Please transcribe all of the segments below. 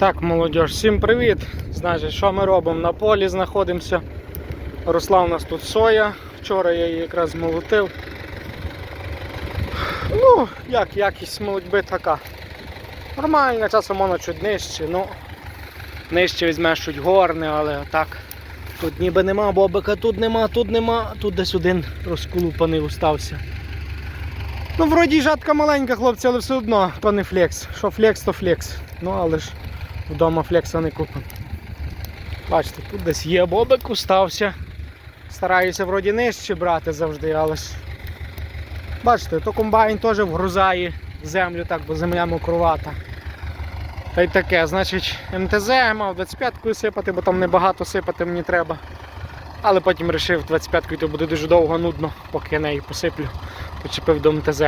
Так, молодь, всім привіт! Значить, що ми робимо? На полі знаходимося. Росла у нас тут соя. Вчора я її якраз молотив. Ну, як якість молодьби така. Нормальна, часом воно чуть нижче, ну нижче візьмеш чуть горне, але так. Тут ніби нема бобика, тут нема, тут нема, тут десь один розколупаний устався. Ну, вроді жатка маленька, хлопці, але все одно, то не флекс. Що флекс, то флекс. Ну, але ж вдома флекса не купимо. Бачите, тут десь є бобик, устався. Стараюся вроді нижче брати завжди, але ж. Бачите, то комбайн теж вгрузає землю так, бо земля мокрувата. Та й таке, значить, МТЗ мав 25-кою сипати, бо там небагато сипати мені треба. Але потім вирішив 25-кою, то буде дуже довго нудно, поки я неї посиплю. Почепив до МТЗ.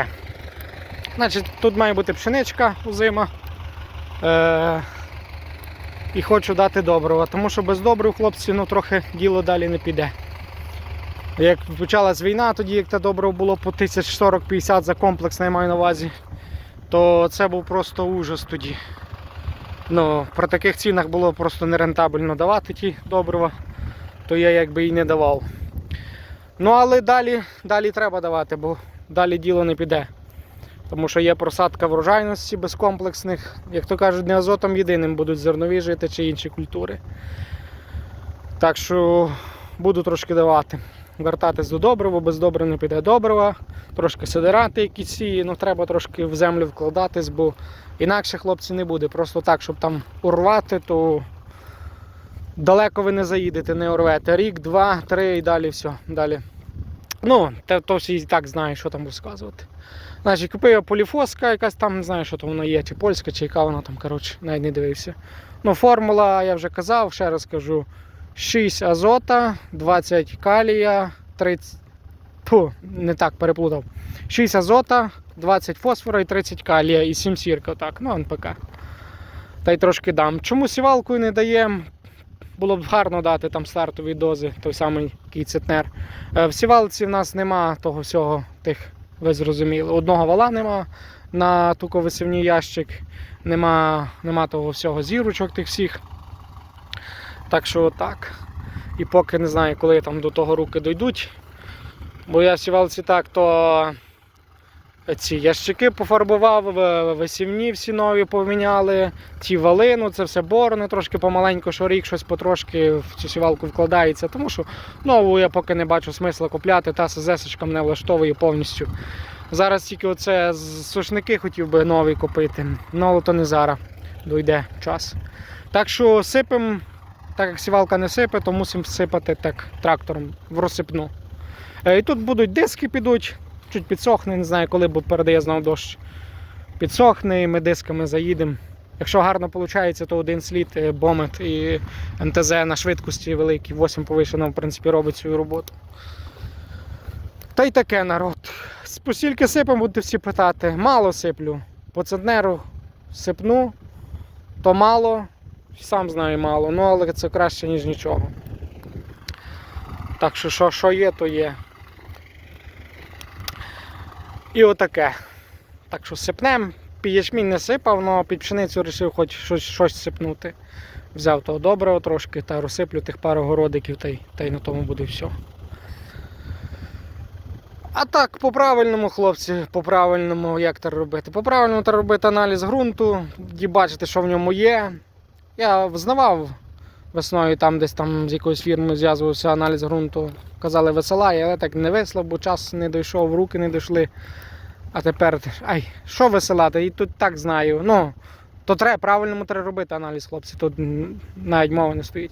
Значить, тут має бути пшеничка озима. Е- і хочу дати доброго, тому що без добрив, хлопці, ну трохи діло далі не піде. Як почалась війна, тоді як те добриво було по 1040-50 за комплекс, я маю на увазі, то це був просто ужас тоді. Ну, При таких цінах було просто нерентабельно давати ті добрива, то я якби і не давав. Ну але далі, далі треба давати, бо далі діло не піде. Тому що є просадка врожайності безкомплексних, як то кажуть, не азотом єдиним будуть зернові жити чи інші культури. Так що буду трошки давати. Вертатись до добрива, без добрива не піде добрива, трошки сидирати якісь сії, ну треба трошки в землю вкладатись, бо інакше хлопці не буде. Просто так, щоб там урвати, то далеко ви не заїдете, не урвете. Рік, два, три і далі все. Далі. Ну, те, то всі і так знають, що там розказувати. Значить, купив я поліфоска, якась там, не знаю, що то вона є, чи польська, чи яка вона там, коротше, навіть не дивився. Ну, формула, я вже казав, ще раз кажу, 6 азота, 20 калія, 30. Фу, не так переплутав. 6 азота, 20 фосфора і 30 калія і 7 сірка, так, ну НПК. Та й трошки дам. Чому сівалкою не даємо? Було б гарно дати там стартові дози, той самий кійцетнер. Е, В сівалці в нас нема того всього, тих, ви зрозуміли. Одного вала нема на туковисівній ящик, нема, нема того всього зірочок тих всіх. Так що так. І поки не знаю, коли там до того руки дійдуть. Бо я сівалці так, то ці ящики пофарбував, в- висівні всі нові поміняли, ці вали, ну це все борони, трошки помаленьку, що рік щось потрошки в цю сівалку вкладається. Тому що нову я поки не бачу смисла купляти, та СЗС мене влаштовує повністю. Зараз тільки оце сушники хотів би новий купити, але то не зараз дойде час. Так що сипемо, так як сівалка не сипе, то мусимо сипати так трактором в розсипну. Е, І тут будуть диски підуть, чуть підсохне, не знаю, коли бо передає знову дощ. Підсохне, і ми дисками заїдемо. Якщо гарно виходить, то один слід е, бомет і МТЗ на швидкості великій, 8 повишено, в принципі, робить свою роботу. Та й таке народ. С- Постільки сипемо, будете всі питати. Мало сиплю. По центнеру сипну, то мало, сам знаю мало, ну але це краще, ніж нічого. Так що, що є, то є. І отаке. Так що сипнем. Під ячмінь не сипав, але під пшеницю вирішив хоч щось, щось сипнути. Взяв того доброго трошки та розсиплю тих пару городиків та й, та й на тому буде все. А так, по-правильному, хлопці, по-правильному, як це робити? По-правильному треба робити аналіз ґрунту, і бачити, що в ньому є. Я взнавав весною, там десь там з якоюсь фірмою зв'язувався аналіз ґрунту. Казали, висилає, але так не вислав, бо час не дійшов, руки не дійшли. А тепер, ай, що висилати? І тут так знаю. Ну, то треба, правильному треба робити аналіз, хлопці. Тут навіть мова не стоїть.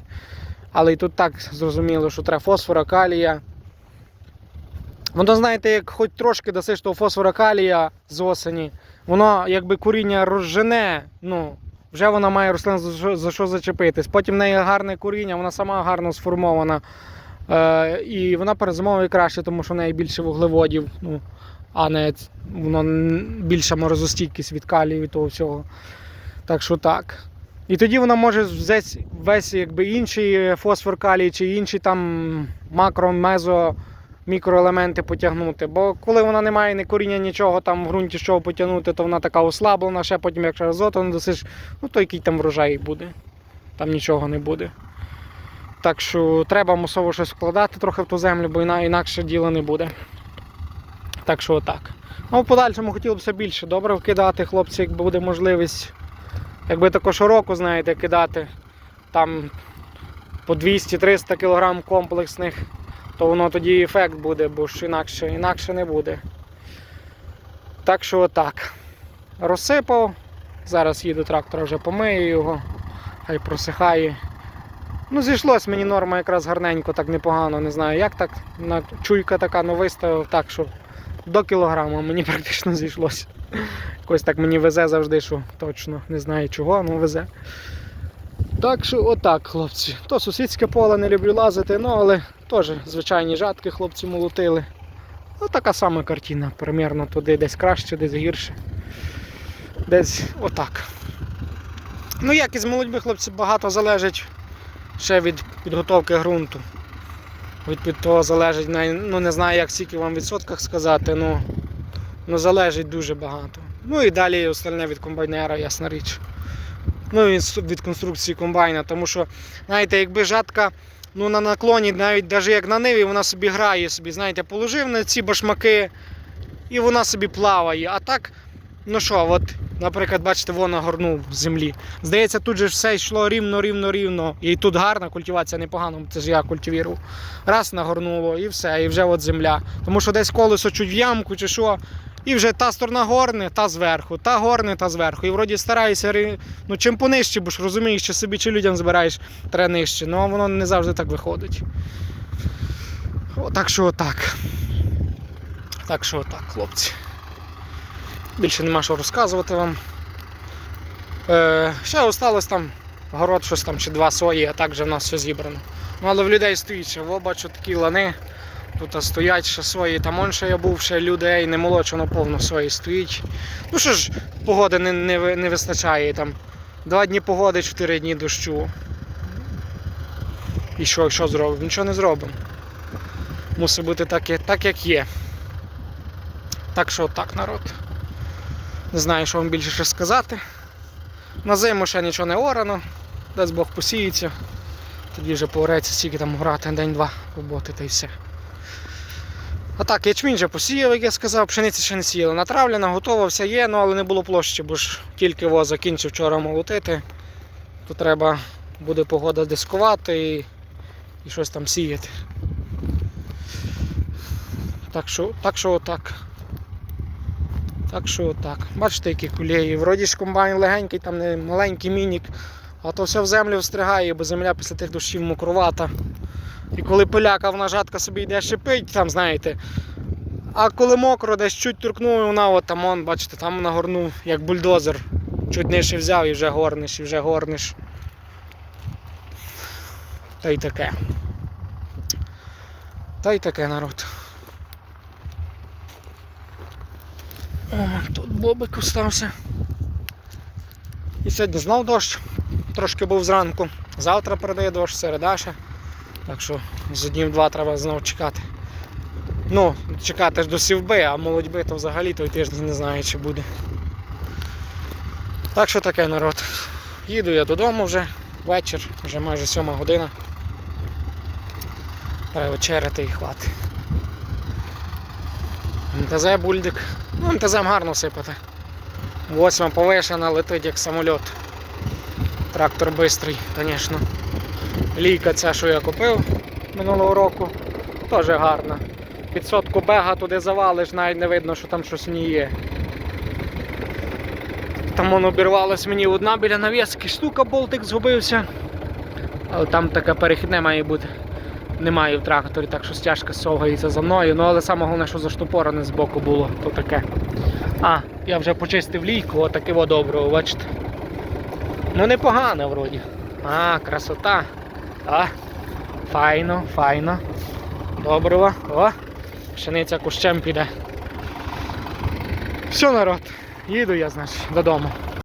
Але і тут так зрозуміло, що треба фосфора, калія. Воно, знаєте, як хоч трошки дасиш того фосфора калія з осені, воно якби коріння розжене, ну, вже вона має рослина за що, за що зачепитись. Потім в неї гарне коріння, вона сама гарно сформована. Е, і вона перезимовує краще, тому що в неї більше вуглеводів, ну, а не воно більша морозостійкість від калію і того всього. Так що так. І тоді вона може взяти весь якби, інший фосфор калій чи інші там макро, мезо мікроелементи потягнути. Бо коли вона не має ні коріння, нічого там в ґрунті чого потягнути, то вона така ослаблена, ще потім, якщо азоту не досиш, ну то який там врожай буде. Там нічого не буде. Так що треба мусово щось вкладати трохи в ту землю, бо інакше діла не буде. Так що отак. Ну, в подальшому хотілося б більше добре вкидати, хлопці, якби буде можливість. Якби також року, знаєте, кидати там по 200-300 кг комплексних, то воно тоді ефект буде, бо ж інакше, інакше не буде. Так що отак. Розсипав. Зараз їду трактора вже помию його, хай просихає. Ну, зійшлось мені норма якраз гарненько, так непогано, не знаю як так. Чуйка така, ну виставив так, що до кілограма мені практично зійшлося. Якось так мені везе завжди, що точно не знаю чого, але везе. Так що отак, хлопці. То сусідське поле не люблю лазити, ну але теж звичайні жатки хлопці молотили. Ну, така сама картина, примерно туди десь краще, десь гірше. Десь отак. Ну, як із молодьби, хлопці, багато залежить ще від підготовки ґрунту. Від, від того залежить, ну не знаю, як скільки вам відсотках сказати, ну, ну залежить дуже багато. Ну і далі остальне від комбайнера, ясна річ. Ну і від конструкції комбайна. Тому що, знаєте, якби жатка ну, на наклоні, навіть навіть як на ниві, вона собі грає собі, знаєте, положив на ці башмаки і вона собі плаває. А так, ну що, от, наприклад, бачите, вона горнув з землі. Здається, тут же все йшло рівно, рівно, рівно. І тут гарна культивація непогана, бо це ж я культивірував. Раз нагорнуло і все, і вже от земля. Тому що десь колесо чуть в ямку чи що. І вже та сторона горне, та зверху, та горне, та зверху. І вроді стараюся, ну чим понижче, бо ж розумієш, чи собі, чи людям збираєш, треба нижче. Ну а воно не завжди так виходить. О, так що отак. Так що отак, хлопці. Більше нема що розказувати вам. Е, ще осталось там город, щось там чи два сої, а так вже в нас все зібрано. Ну, але в людей стоїть ще, бачу такі лани. Тут стоять ще свої, там он ще я був, ще людей не молочено повно свої стоїть. Ну що ж, погоди не, не, не вистачає там. Два дні погоди, чотири дні дощу. І що, що зробимо? Нічого не зробимо. Мусить бути так, так як є. Так що так, народ. Не знаю, що вам більше ще сказати. На зиму ще нічого не орано, десь Бог посіється. Тоді вже погреться, стільки там грати, день-два роботи та й все. А так, ячмінь вже посіяв, як я сказав, пшениця ще не сіяла. Натравлена, готова, вся є, ну але не було площі, бо ж тільки во закінчив вчора молотити. То треба буде погода дискувати і, і щось там сіяти. Так що, так що отак. Так що отак. Бачите, які кулеї. Вроді ж комбайн легенький, там не маленький мінік, а то все в землю встригає, бо земля після тих дощів мокрувата. І коли поляка вона жатка собі йде шипить, там знаєте. А коли мокро, десь чуть торкнув, вона от там, он, бачите, там вона горнув, як бульдозер. Чуть нижче взяв і вже горниш, і вже горниш. Та й таке. Та й таке народ. О, тут бобик остався. І сьогодні знов дощ. Трошки був зранку. Завтра передає дощ, середа ще. Так що за днів два треба знову чекати. Ну, чекати ж до сівби, а молодьби то взагалі той тиждень не знаю, чи буде. Так що таке народ. Їду я додому вже, вечір, вже майже сьома година. Треба вечеряти і хвати. МТЗ бульдик. Ну, МТЗ гарно сипати. Восьма повишена летить як самоліт. Трактор бистрий, звісно. Лійка ця, що я купив минулого року, теж гарна. Під сотку бега туди завалиш, навіть не видно, що там щось ній є. Там воно обірвалось мені одна біля навіски, штука болтик згубився. Але там таке перехідне має бути. Немає в тракторі, так що стяжка совгається за мною. Ну але саме головне, що заштопорене з боку було, то таке. А, я вже почистив лійку, отаке доброго, бачите. Ну непогано вроді. А, красота. А, файно, файно. Доброго. О, пшениця кущем піде. Все, народ, їду я, значить, додому.